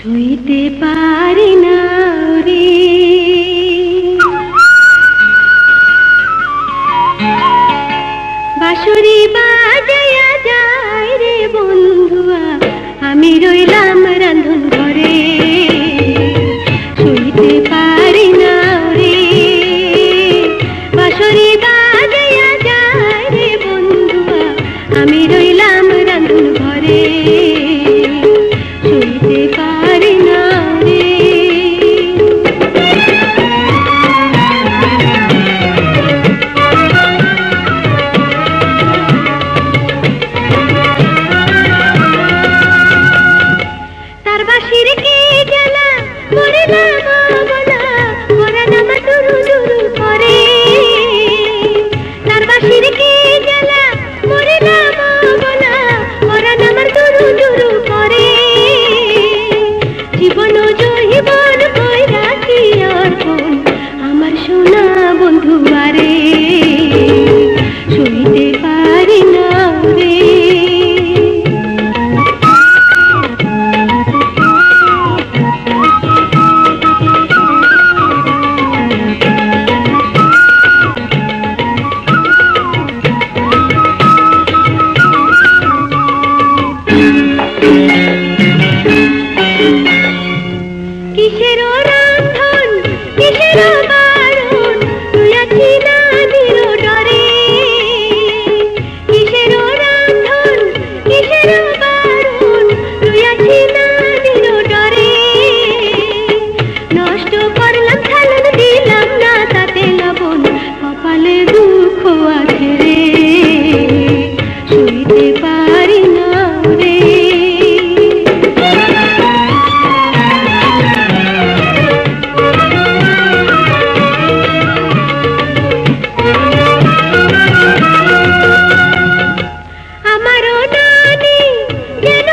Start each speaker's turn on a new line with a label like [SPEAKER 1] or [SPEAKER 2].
[SPEAKER 1] শুইতে পারি না রে। বাঁশুরি বাজাইয়া যায় রে বন্ধুয়া আমি রই தோன்றுவரே